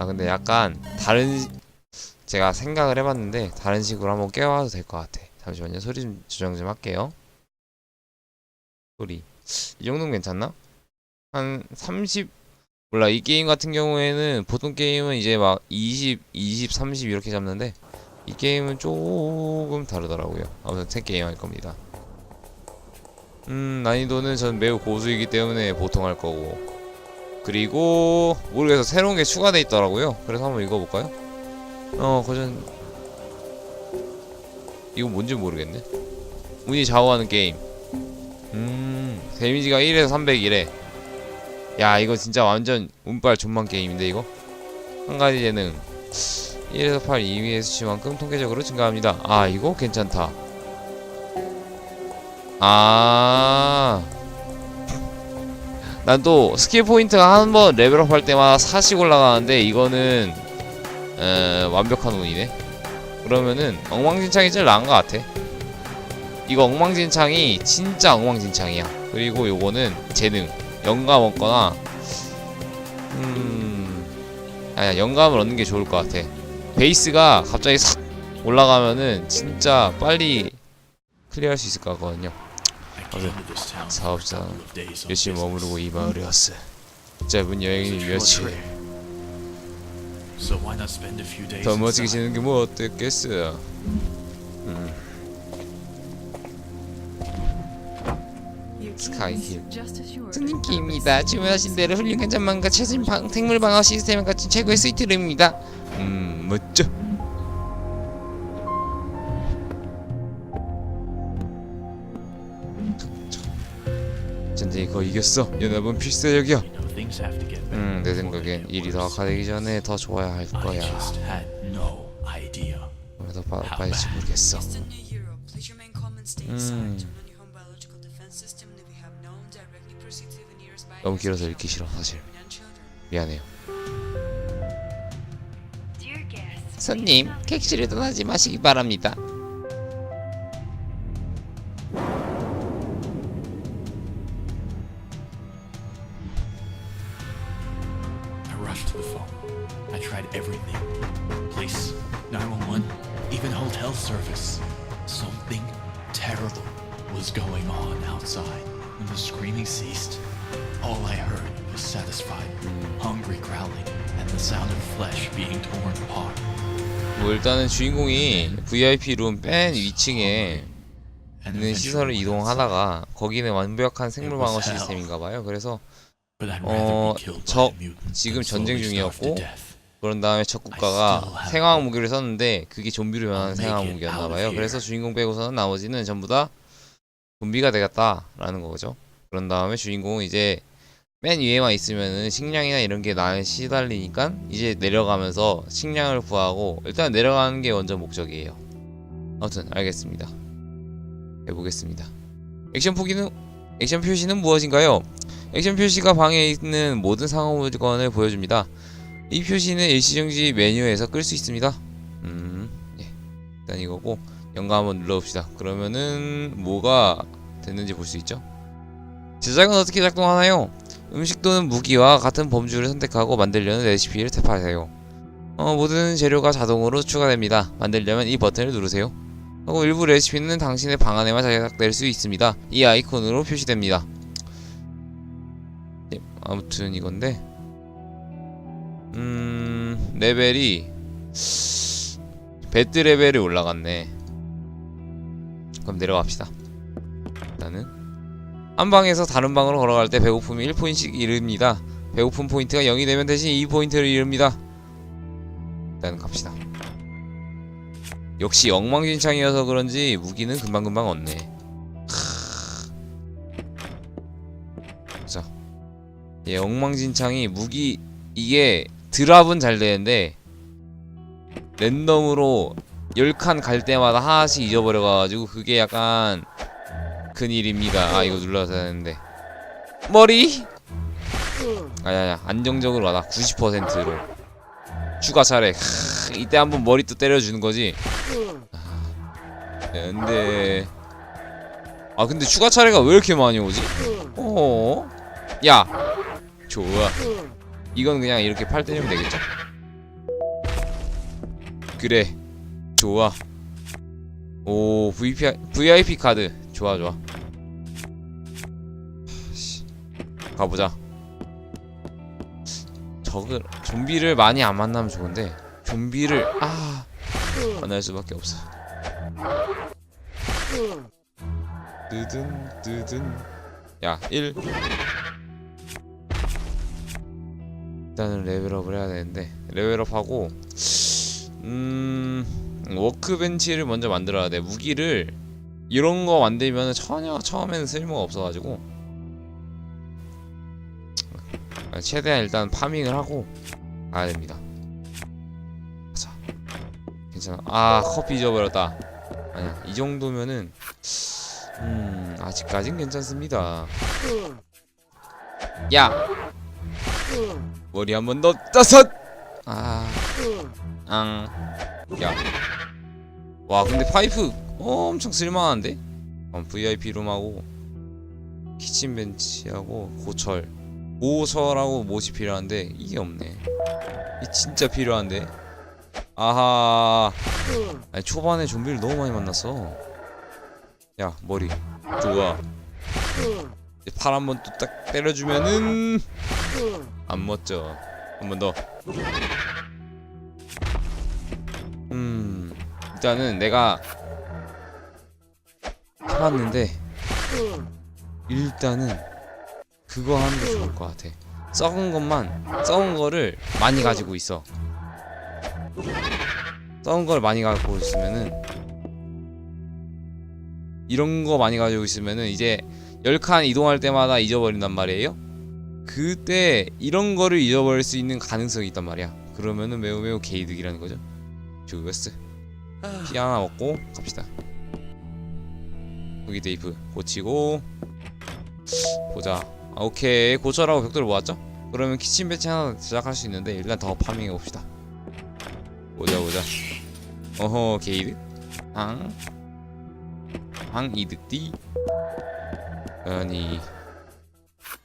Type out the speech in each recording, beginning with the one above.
아 근데 약간 다른 제가 생각을 해봤는데 다른 식으로 한번 깨워도 될 것 같아. 잠시만요. 소리 좀 조정 좀 할게요. 소리. 이 정도면 괜찮나? 한 30, 몰라. 이 게임 같은 경우에는 보통 게임은 이제 막 20, 20, 30 이렇게 잡는데 이 게임은 조금 다르더라고요. 아무튼 새 게임 할 겁니다. 음, 난이도는 전 매우 고수이기 때문에 보통 할 거고. 그리고 모르겠어. 새로운 게 추가돼 있더라고요. 그래서 한번 읽어볼까요? 어, 거전 이거 뭔지 모르겠네. 운이 좌우하는 게임. 음, 데미지가 1에서 300이래. 야, 이거 진짜 완전 운빨 존만 게임인데 이거. 한 가지 재능. 1에서 8 2위의 수치만큼 통계적으로 증가합니다. 아, 이거 괜찮다. 아. 난 또 스킬 포인트가 한 번 레벨업 할 때마다 4씩 올라가는데 이거는 에, 완벽한 운이네. 그러면은 엉망진창이 제일 나은 것 같아. 이거 엉망진창이 진짜 엉망진창이야. 그리고 요거는 재능, 영감 얻거나 음, 아니야 영감을 얻는 게 좋을 것 같아. 베이스가 갑자기 싹 올라가면은 진짜 빨리 클리어할 수 있을 것 같거든요. 사업자 열심히 머무르고 이 마을에 왔어. 짧은 여행이 며칠 더 멋지게? 지는 게 뭐 어땠겠어? 음. 스카이힐 스님키입니다. 주문하신 대로 훌륭한 전망과 최신 방, 생물 방어 시스템을 갖춘 최고의 스위트룸입니다. 음, 멋져. 이 거의 이겼어. 연합은 필수적이야. 음, 내 생각엔 일이 더. 악화되기 전에 더 좋아야 할 I 거야. just had no idea. 더 빠, 빠질지 모르겠어. 음. 너무 길어서 읽기 싫어, 사실. 미안해요. 손님, 객실을 떠나지 마시기 바랍니다. 주인공이 VIP 룸 맨 위층에 And 있는 시설을 eventually 이동하다가 거기는 완벽한 생물 방어 시스템인가 봐요. 그래서 어, 적- 지금 전쟁 중이었고. 그런 다음에 적 국가가 생화학 무기를 썼는데 그게 좀비로 변하는 생화학 make it 무기였나 out of 봐요. here. 그래서 주인공 빼고서는 나머지는 전부 다 좀비가 되겠다라는 거죠. 그런 다음에 주인공은 이제 맨 위에만 있으면은 식량이나 이런 게 나에 시달리니까 이제 내려가면서 식량을 구하고 일단 내려가는 게 먼저 목적이에요. 아무튼 알겠습니다. 해보겠습니다. 액션 포기는 액션 표시는 무엇인가요? 액션 표시가 방에 있는 모든 상호 물건을 보여줍니다. 이 표시는 일시정지 메뉴에서 끌 수 있습니다. 음, 예. 일단 이거고 연가 한번 눌러봅시다. 그러면은 뭐가 됐는지 볼 수 있죠. 제작은 어떻게 작동하나요? 음식 또는 무기와 같은 범주를 선택하고 만들려는 레시피를 탭하세요. 어, 모든 재료가 자동으로 추가됩니다. 만들려면 이 버튼을 누르세요. 하고 일부 레시피는 당신의 방 안에만 제작될 수 있습니다. 이 아이콘으로 표시됩니다. 예, 아무튼 이건데 음 레벨이 배드 레벨이 올라갔네. 그럼 내려갑시다. 일단은 한 방에서 다른 방으로 걸어갈 때 배고픔이 1포인트씩 잃습니다. 배고픔 포인트가 0이 되면 대신 2포인트를 잃습니다. 일단 갑시다. 역시 엉망진창이어서 그런지 무기는 금방금방 얻네. 크. 자, 예, 엉망진창이 무기 이게 드랍은 잘 되는데 랜덤으로 10칸 갈 때마다 하나씩 잊어버려가지고 그게 약간 큰일입니다. 아 이거 눌러서 되는데. 머리? 아야야 안정적으로 가다 90%로. 추가 차례. 크, 이때 한번 머리 또 때려주는 거지? 아, 근데. 아 근데 추가 차례가 왜 이렇게 많이 오지? 어? 야! 좋아. 이건 그냥 이렇게 팔 때리면 되겠죠? 그래. 좋아. 오 VIP 카드 좋아 좋아. 씨, 가보자. 적을 좀비를 많이 안 만나면 좋은데 좀비를 아 만날 수밖에 없어. 뜨든 뜨든. 야1 일단은 레벨업을 해야 되는데 레벨업하고 음 워크벤치를 먼저 만들어야 돼. 무기를 이런 거 만들면 전혀 처음에는 쓸모가 없어가지고. 최대한 일단 파밍을 하고 가야 됩니다. 자 괜찮아. 아 커피 잊어버렸다. 아니야 이 정도면은 음 아직까진 괜찮습니다. 야! 머리 한 번 더 따섯 아 앙. 야. 와, 근데 파이프 엄청 쓸만한데? 어, VIP 룸하고 키친 벤치하고 고철. 고철하고 못이 필요한데 이게 없네. 이 진짜 필요한데. 아하. 아니 초반에 좀비를 너무 많이 만났어. 야, 머리. 좋아. 팔 한 번 또 딱 때려주면은 안 멋져. 한 번 더. 음 일단은 내가 해봤는데 일단은 그거 하는 게 좋을 것 같아. 썩은 것만 썩은 거를 많이 가지고 있어. 썩은 걸 많이 갖고 있으면은 이런 거 많이 가지고 있으면은 이제 10칸 이동할 때마다 잊어버린단 말이에요? 그때 이런 거를 잊어버릴 수 있는 가능성이 있단 말이야. 그러면은 매우 매우 개이득이라는 거죠. 좋았어 피 하나 먹고 갑시다 여기 테이프 고치고. 보자. 아, 오케이. 고쳐라고 벽돌을 모았죠? 그러면 키친 배치 하나 제작할 수 있는데 일단 더 파밍해 봅시다. 보자 보자. 어허 게이드 앙앙 이득디 아니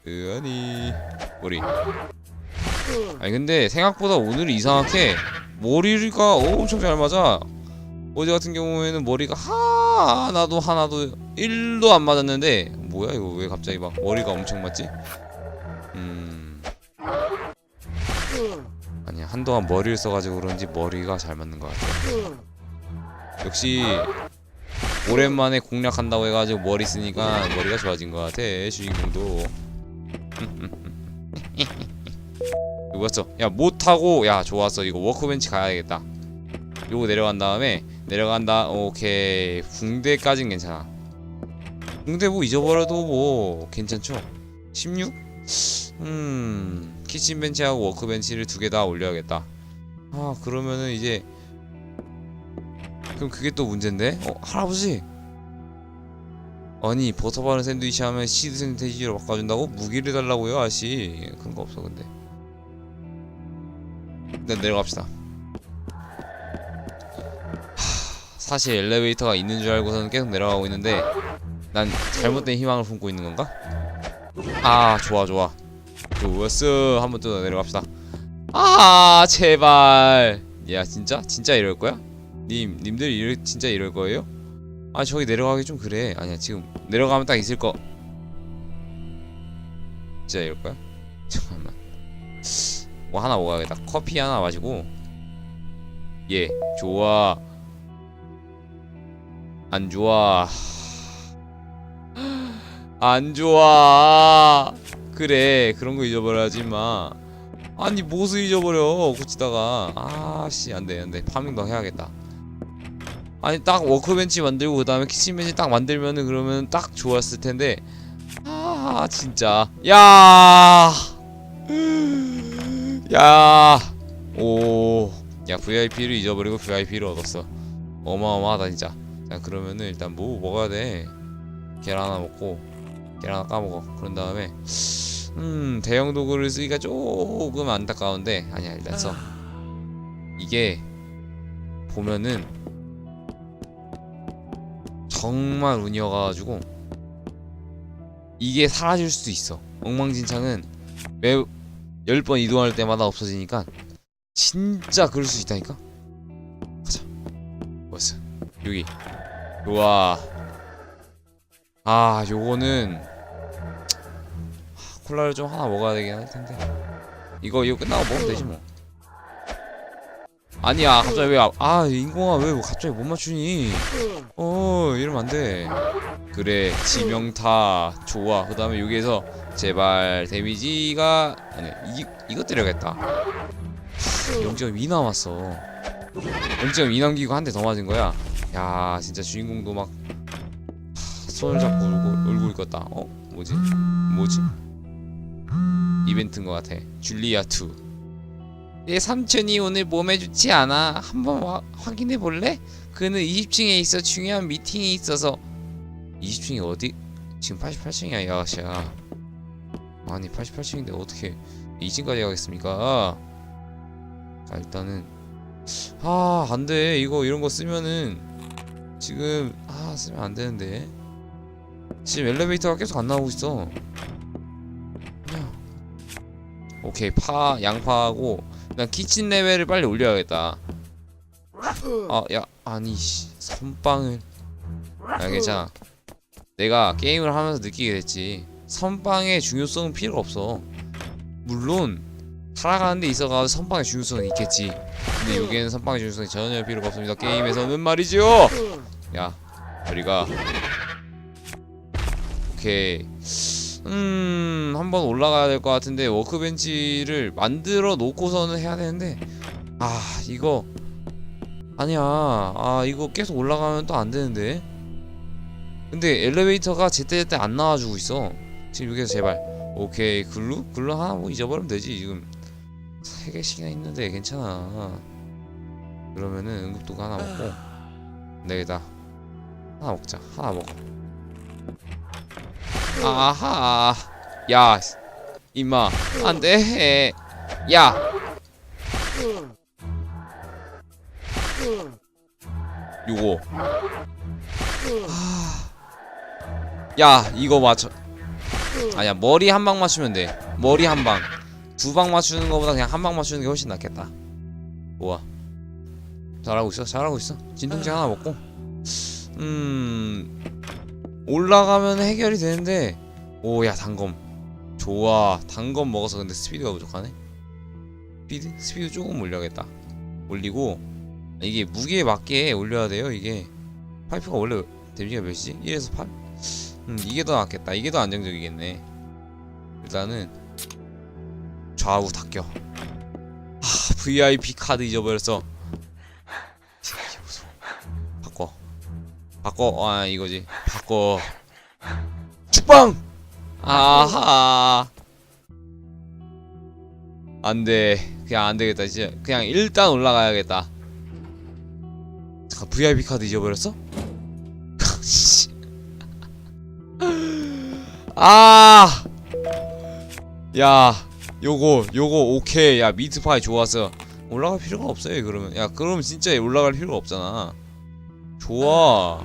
아니 머리. 아니 근데 생각보다 오늘이 이상하게 머리가 엄청 잘 맞아 어제 같은 경우에는 머리가 하나도 하나도 1도 안 맞았는데 뭐야 이거 왜 갑자기 막 머리가 엄청 맞지? 음. 아니야 한동안 머리를 써가지고 그런지 머리가 잘 맞는 것 같아. 역시 오랜만에 공략한다고 해가지고 머리 쓰니까 머리가 좋아진 것 같아 주인공도. 누구였어? 야 못하고 야 좋았어. 이거 워크벤치 가야겠다. 요거 내려간 다음에 내려간다. 오케이. 붕대까진 괜찮아. 붕대 뭐 잊어버려도 뭐 괜찮죠? 16? 음 키친벤치하고 워크벤치를 두 개 다 올려야겠다. 아 그러면은 이제 그럼 그게 또 문제인데? 어 할아버지! 아니 버터 바른 샌드위치 하면 시드 샌드위치로 바꿔준다고? 무기를 달라고요 아씨? 그런 거 없어 근데. 일단 내려갑시다 사실 엘리베이터가 있는 줄 알고서는 계속 내려가고 있는데 난 잘못된 희망을 품고 있는 건가? 아 좋아 좋아 좋았어 한번더 내려갑시다 아 제발 야 진짜? 진짜 이럴 거야? 님 님들 이럴, 진짜 이럴 거예요? 아 저기 내려가기 좀 그래 아니야 지금 내려가면 딱 있을 거 진짜 이럴 거야? 잠깐만 뭐 하나 먹어야겠다 커피 하나 마시고 예 좋아 안 좋아. 안 좋아. 그래 그런 거 잊어버려야지 마. 아니 못을 잊어버려 고치다가. 아 씨 안 돼 안 돼. 파밍도 해야겠다. 아니 딱 워크벤치 만들고 그 다음에 키친벤치 딱 만들면은 그러면 딱 좋았을 텐데. 아 진짜. 야! 야, 오, 야 VIP를 잊어버리고 VIP를 얻었어. 어마어마하다 진짜. 자 그러면은 일단 뭐 먹어야 돼? 계란 하나 먹고 계란 하나 까먹어. 그런 다음에 음 대형 도구를 쓰기가 조금 안타까운데 아니야 일단 써. 이게 보면은 정말 운이어가지고 이게 사라질 수도 있어. 엉망진창은 매우 10번 이동할 때마다 없어지니까 진짜 그럴 수 있다니까 여기. 좋아. 아 요거는 하, 콜라를 좀 하나 먹어야 되긴 할 텐데. 이거 이거 끝나고 먹으면 되지 뭐. 아니야 갑자기 왜아 인공아 왜 갑자기 못 맞추니? 어 이러면 안돼. 그래 지명타 좋아. 그 다음에 여기에서 제발 데미지가 아니 이, 이거 때려야겠다. 0.2 남았어. 0.2 남기고 한 대 더 맞은 거야 야 진짜 주인공도 막 하, 손을 잡고 울고, 울고 있겠다 어? 뭐지? 뭐지? 이벤트인 것 같아 줄리아 2 내 삼촌이 오늘 몸에 좋지 않아 한번 와, 확인해 볼래? 그는 20층에 있어 중요한 미팅이 있어서 20층이 어디? 지금 88층이야 이 아가씨야 아니 88층인데 어떻게 2층까지 가겠습니까? 자 일단은 아 안돼 이거 이런 거 쓰면은 지금 아 쓰면 안 되는데. 지금 엘리베이터가 계속 안 나오고 있어. 오케이 파 양파하고 그냥 키친 레벨을 빨리 올려야겠다. 아 야 아니 씨 선빵을. 야 괜찮아. 내가 게임을 하면서 느끼게 됐지. 선빵의 중요성은 필요 없어. 물론 살아가는 데 있어가지고 선빵의 중요성은 있겠지. 근데 여기에는 선빵의 중요성이 전혀 필요가 없습니다. 게임에서는 말이죠. 야 저리가. 오케이. 음 한번 올라가야 될 것 같은데 워크벤치를 만들어 놓고서는 해야 되는데. 아 이거. 아니야. 아 이거 계속 올라가면 또 안 되는데. 근데 엘리베이터가 제때제때 안 나와주고 있어. 지금 여기서 제발. 오케이 글루? 글루 하나 뭐 잊어버리면 되지 지금 세 개씩이나 있는데 괜찮아. 그러면은 응급도구 하나 먹고 내다 하나 먹자. 하나 먹어. 아하. 야 임마. 안 돼. 야. 요거. 하... 야 이거 맞춰 아니야 머리 한 방 맞추면 돼. 머리 한 방 두 방 맞추는 거보다 그냥 한 방 맞추는 게 훨씬 낫겠다. 좋아 잘하고 있어 잘하고 있어. 진통제 하나 먹고. 음 올라가면 해결이 되는데 오야 단검. 좋아. 단검 먹어서 근데 스피드가 부족하네. 스피드? 스피드 조금 올려야겠다. 올리고 이게 무게에 맞게 올려야 돼요 이게. 파이프가 원래 데미지가 몇이지? 1에서 8? 음 이게 더 낫겠다. 이게 더 안정적이겠네. 일단은 좌우 닦여. 아 VIP 카드 잊어버렸어. 바꿔. 바꿔. 아 이거지. 바꿔. 축방! 아하. 안돼. 그냥 안되겠다. 진짜 그냥 일단 올라가야겠다. 잠깐 VIP 카드 잊어버렸어? 씨. 아! 야, 요거, 요거, 오케이. 야, 미트파이 좋았어. 올라갈 필요가 없어요, 그러면. 야, 그럼 진짜 올라갈 필요가 없잖아. 좋아.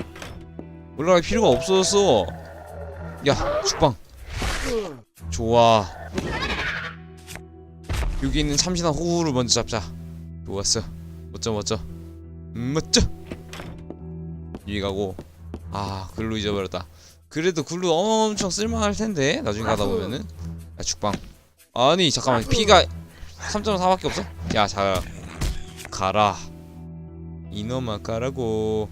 올라갈 필요가 없어졌어. 야, 죽방. 좋아. 여기 있는 참신한 호우를 먼저 잡자. 좋았어. 멋져, 멋져. 음, 멋져. 여기 가고. 아, 글로 잊어버렸다. 그래도 글루 엄청 쓸만할 텐데 나중에 가다 보면은 야 죽방 아니 잠깐만. 피가 3.4밖에 없어? 야 자 가라. 이놈아 가라고.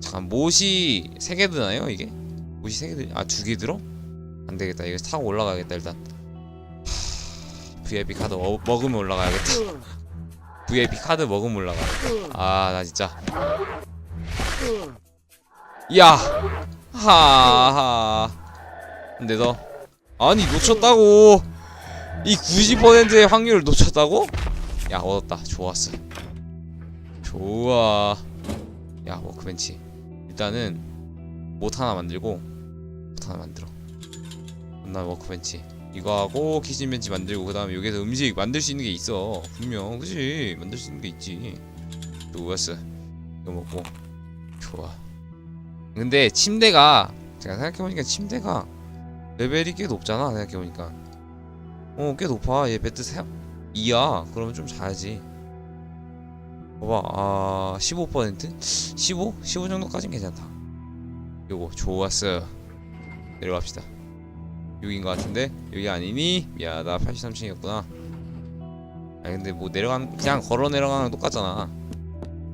잠깐 못이 3개 드나요 이게? 못이 3개 드.. 아두 개 들어? 안되겠다. 이거 타고 올라가야겠다 일단. 하... VIP 카드 어, 먹으면 올라가야겠다. VIP 카드 먹으면 올라가야겠다 아나 진짜. 야! 하하. 근데 너 아니 놓쳤다고. 이 90%의 확률을 놓쳤다고? 야 얻었다. 좋았어. 좋아. 야 워크벤치. 일단은 못 하나 만들고 못 하나 만들어. 나 워크벤치. 이거 하고 키친벤치 만들고 그 다음에 여기서 음식 만들 수 있는 게 있어. 분명. 그치? 만들 수 있는 게 있지. 좋았어. 이거 먹고. 좋아. 근데 침대가 제가 생각해보니까 침대가 레벨이 꽤 높잖아 생각해보니까. 어 꽤 높아. 얘 베드 3 2야. 그러면 좀 자야지. 봐봐. 아 15%? 15? 15 정도까진 괜찮다. 요거 좋았어. 내려갑시다. 여기인 것 같은데? 여기 아니니? 미안하다 83층이었구나. 아 근데 뭐 내려간 그냥 걸어 내려가는 거 똑같잖아.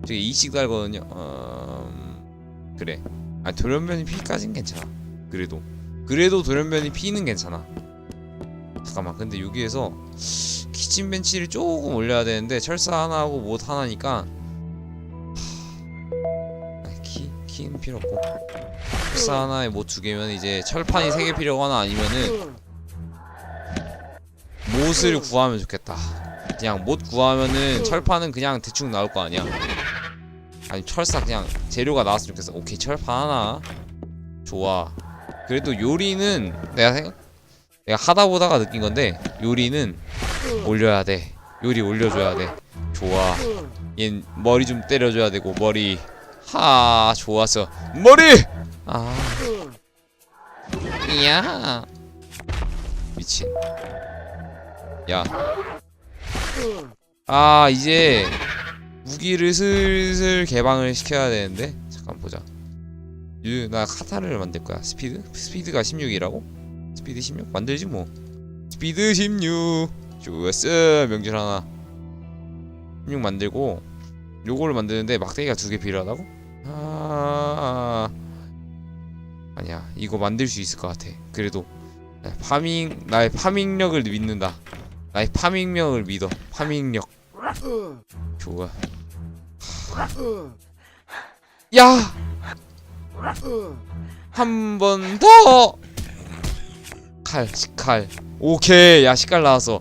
저기 이씩 달거든요. 음... 그래. 아 돌연변이 피까진 괜찮아. 그래도 그래도 돌연변이 피는 괜찮아 잠깐만 근데 여기에서 키친 벤치를 조금 올려야 되는데 철사 하나 하고 못 하나니까 하... 아, 키 키는 필요 없고 철사 하나에 못 두 개면 이제 철판이 세 개 필요하거나 아니면은 못을 구하면 좋겠다. 그냥 못 구하면은 철판은 그냥 대충 나올 거 아니야. 아니 철사 그냥 재료가 나왔으면 좋겠어. 오케이 철판 하나 좋아. 그래도 요리는 내가 생각 내가 하다 보다가 느낀 건데 요리는 올려야 돼. 요리 올려줘야 돼. 좋아. 얜 머리 좀 때려줘야 되고 머리 하 좋았어. 머리 아 이야 미친 야 아 이제 무기를 슬슬 개방을 시켜야 되는데 잠깐 보자 유, 나 카타를 만들 거야. 스피드? 스피드가 16이라고? 스피드 16? 만들지 뭐. 스피드 16 좋았어 명줄 하나. 16 만들고 요거를 만드는데 막대기가 두 개 필요하다고? 아 아니야. 이거 만들 수 있을 것 같아. 그래도 나 파밍 나의 파밍력을 믿는다. 나의 파밍력을 믿어. 파밍력. 좋아. 야! 한 번 더! 칼, 식칼. 오케이, 야, 식칼 나왔어.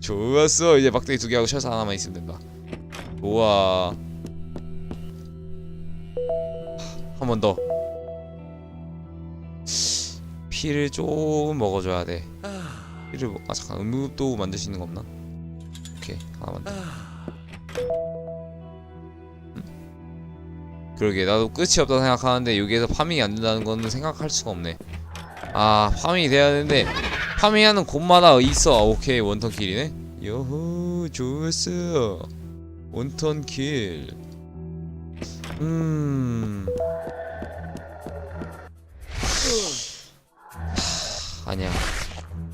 좋았어. 이제 막대기 두 개하고 철사 하나만 있으면 된다. 좋아. 한 번 더. 피를 조금 먹어줘야 돼. 피를 먹... 아 잠깐 음흡도 만들 수 있는 거 없나? 오케이 하나 만들. 그러게 나도 끝이 없다 생각하는데 여기에서 파밍이 안 된다는 거는 생각할 수가 없네. 아 파밍이 돼야 되는데 파밍하는 곳마다 있어. 아, 오케이 원턴 킬이네. 요호 좋았어. 원턴 킬. 음. 하, 아니야.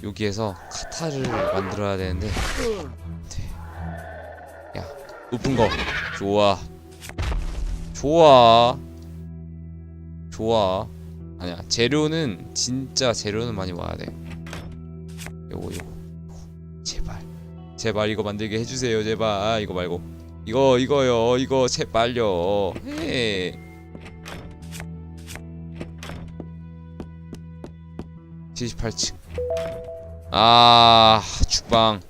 여기에서 카타를 만들어야 되는데 네. 야 높은 거 좋아 좋아. 좋아. 아니야 재료는 진짜 재료는 많이 와야 돼. 요거 요거. 제발. 제발 이거 만들게 해 주세요 제발. 이거 말고. 이거 이거요. 이거 제발요. 해 78층. 아 죽방.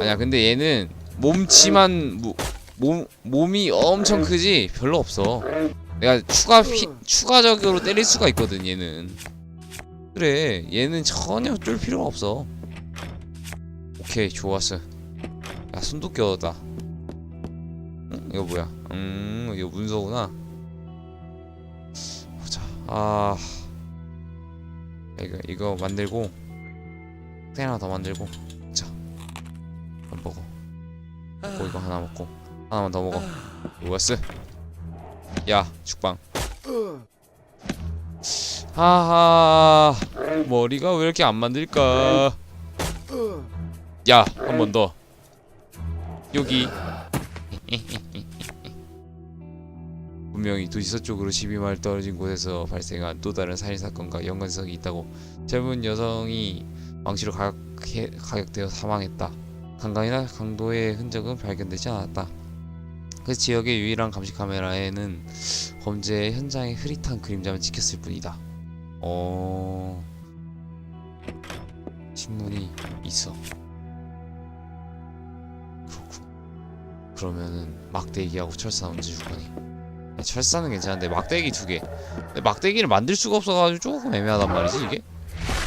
아니야 근데 얘는 몸치만 무- 몸 몸이 엄청 크지? 별로 없어. 내가 추가 피, 추가적으로 때릴 수가 있거든 얘는. 그래 얘는 전혀 쫄 필요가 없어. 오케이 좋았어. 야 껴다. 응? 이거 뭐야? 음 이거 문서구나. 보자. 아. 이거 이거 만들고 땡 하나 더 만들고 자. 먹어. 먹고 이거 하나 먹고 하나만 더 먹어. 좋았어 야 죽방. 하하 머리가 왜 이렇게 안 만들까? 야 한 번 더. 여기. 분명히 도시 서 쪽으로 12마일 떨어진 곳에서 발생한 또 다른 살인 사건과 연관성이 있다고 젊은 여성이 망치로 가격, 가격되어 사망했다. 강간이나 강도의 흔적은 발견되지 않았다. 그 지역의 유일한 감시 카메라에는 범죄 현장의 흐릿한 그림자만 찍혔을 뿐이다. 어... 신문이 있어. 그렇군. 그러면은 막대기하고 철사 언제 줄 거니? 야, 철사는 괜찮은데 막대기 두 개. 근데 막대기를 만들 수가 없어가지고 조금 애매하단 말이지 이게.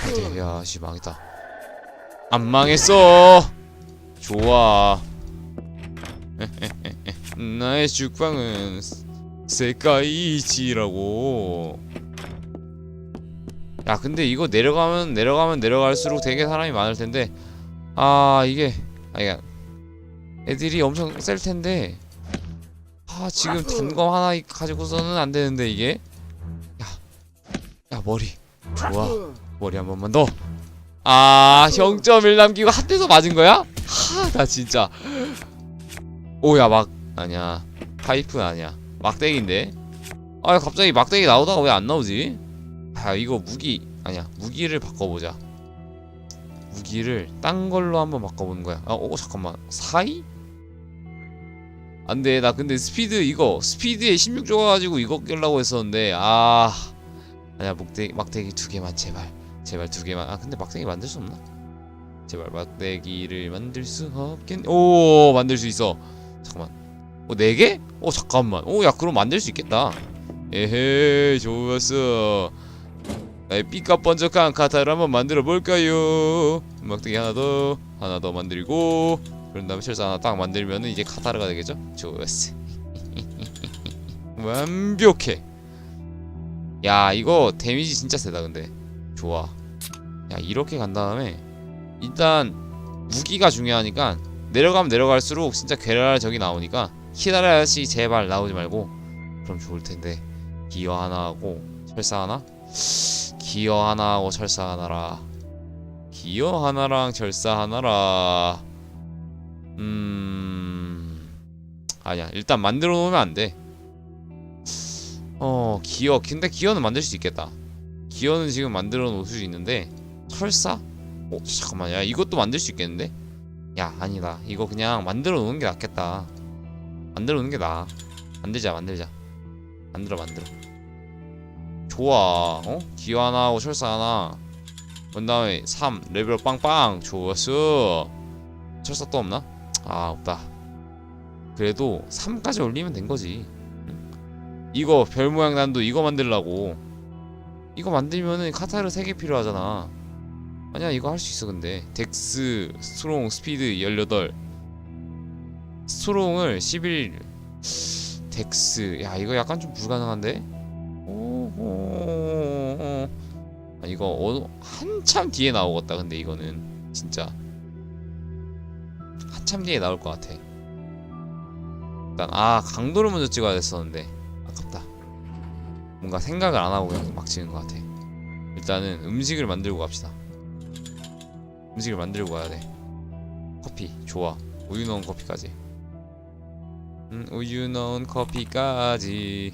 안돼 야씨 망했다. 안 망했어. 좋아. 나의 죽방은 세카이치라고. 야 근데 이거 내려가면 내려가면 내려갈수록 되게 사람이 많을 텐데 아 이게 아니야 애들이 엄청 셀 텐데 아 지금 단검 하나 가지고서는 안 되는데 이게 야, 야 머리 좋아 머리 한 번만 더. 아 0.1 남기고 한 대서 맞은 거야? 하 나 진짜. 오야 막 아니야 파이프 아니야 막대기인데. 아 갑자기 막대기 나오다가 왜 안 나오지? 아 이거 무기 아니야 무기를 바꿔보자. 무기를 딴 걸로 한번 바꿔보는 거야. 아, 오 잠깐만 사이? 안돼 나 근데 스피드 이거 스피드에 16 줘가지고 이거 끼려고 했었는데 아 아니야 막대기 막대기 두 개만 제발 제발 두 개만 아 근데 막대기 만들 수 없나? 제발 막대기를 만들 수 없겠 오 만들 수 있어 잠깐만 어네 개? 어 잠깐만. 오 야 그럼 만들 수 있겠다. 에헤 좋았어. 나의 삐까번쩍한 카타를 한번 만들어 볼까요? 막대기 하나 더 하나 더 만들고 그런 다음에 철사 하나 딱 만들면은 이제 카타르가 되겠죠? 좋았어. 완벽해. 야 이거 데미지 진짜 세다 근데. 좋아. 야 이렇게 간 다음에 일단 무기가 중요하니까 내려가면 내려갈수록 진짜 괴랄 적이 나오니까 히다라야시 제발 나오지 말고 그럼 좋을 텐데. 기어 하나 하고 철사 하나? 기어 하나 하고 철사 하나라. 기어 하나랑 철사 하나라. 음 아니야. 일단 만들어 놓으면 안돼. 어 기어 근데 기어는 만들 수 있겠다. 기어는 지금 만들어 놓을 수 있는데 철사? 어 잠깐만. 야 이것도 만들 수 있겠는데? 야 아니다. 이거 그냥 만들어 놓는 게 낫겠다 만들어 놓는 게 나아. 만들자 만들자. 만들어 만들어. 좋아. 어? 기어 하나 하고 철사 하나. 그 다음에 3 레벨 빵빵. 좋았어. 철사 또 없나? 아 없다. 그래도 3까지 올리면 된 거지. 응? 이거 별 모양 난도 이거 만들라고. 이거 만들면은 카타르 3개 필요하잖아. 아니야 이거 할 수 있어 근데. 덱스 스트롱 스피드 18 스트롱을 11 덱스. 야 이거 약간 좀 불가능한데? 오호. 아 이거 어, 한참 뒤에 나오겠다 근데 이거는. 진짜. 한참 뒤에 나올 것 같아. 일단 아 강도를 먼저 찍어야 됐었는데. 아깝다. 뭔가 생각을 안 하고 그냥 막 찍은 것 같아. 일단은 음식을 만들고 갑시다. 음식을 만들고 가야 돼. 커피 좋아. 우유 넣은 커피까지 음, 우유 넣은 커피까지.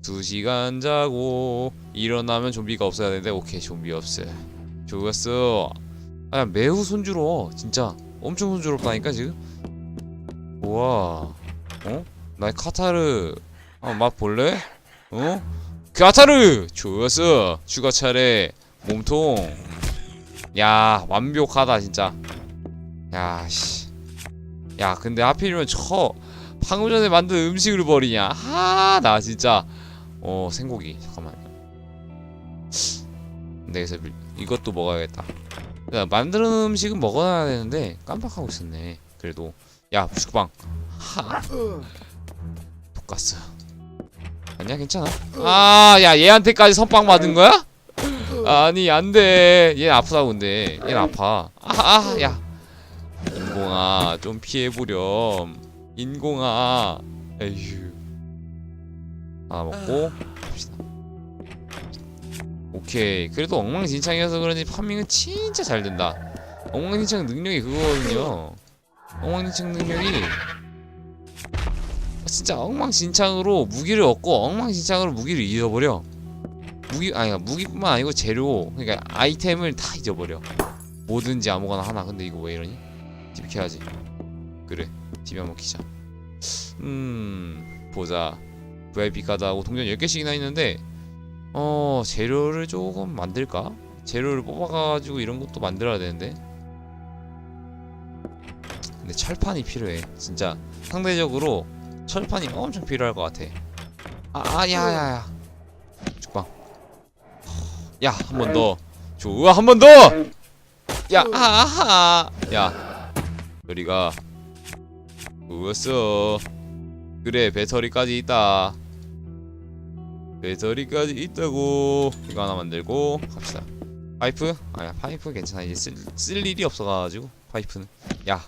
2시간 자고 일어나면 좀비가 없어야 되는데 오케이 좀비 없어 좋았어. 아 매우 손주러워 진짜 엄청 손주럽다니까 지금? 우와. 어? 나의 카타르. 어, 맛 볼래? 어? 카타르! 좋았어. 추가 차례. 몸통. 야 완벽하다 진짜. 야씨. 야 근데 하필이면 저 방금 전에 만든 음식을 버리냐? 하 나 진짜. 어 생고기. 잠깐만. 내에서 밀- 이것도 먹어야겠다. 야 만드는 음식은 먹어야 되는데 깜빡하고 있었네. 그래도. 야 부식빵. 하. 독가스. 아니야 괜찮아. 아 야 얘한테까지 선빵 받은 거야? 아니 안돼. 얘 아프다고 근데. 얘는 아파. 아야. 인공아 좀 피해보렴 인공아. 에휴. 하나 먹고. 갑시다 오케이. 그래도 엉망진창이어서 그런지 파밍은 진짜 잘 된다. 엉망진창 능력이 그거거든요. 엉망진창 능력이. 진짜 엉망진창으로 무기를 얻고 엉망진창으로 무기를 잃어버려. 무기 아니 무기뿐만 아니고 재료 그러니까 아이템을 다 잊어버려. 뭐든지 아무거나 하나. 근데 이거 왜 이러니? TV 켜야지. 그래 키자. 음 보자. VIP 카드 하고 동전 10개씩이나 있는데 어 재료를 조금 만들까? 재료를 뽑아가지고 이런 것도 만들어야 되는데. 근데 철판이 필요해 진짜. 상대적으로 철판이 엄청 필요할 것 같아. 아 야야야. 죽방. 야 한 번 더. 좋아 한 번 더! 야 아하 야 우리가 좋았어. 그래 배터리까지 있다. 배터리까지 있다고. 이거 하나 만들고 갑시다. 파이프? 아야 파이프 괜찮아. 이제 쓸, 쓸 일이 없어가지고 파이프는. 야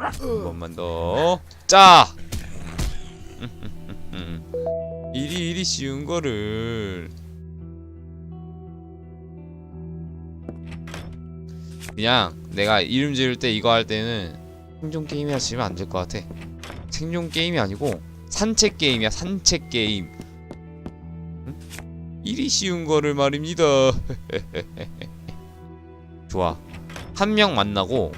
한 번만 더짜 이리 이리 쉬운 거를. 그냥 내가 이름 지을 때 이거 할 때는 생존 게임이라 지으면 안 될 것 같아. 생존 게임이 아니고 산책 게임이야 산책 게임. 응? 이리 쉬운 거를 말입니다. 좋아. 한 명 만나고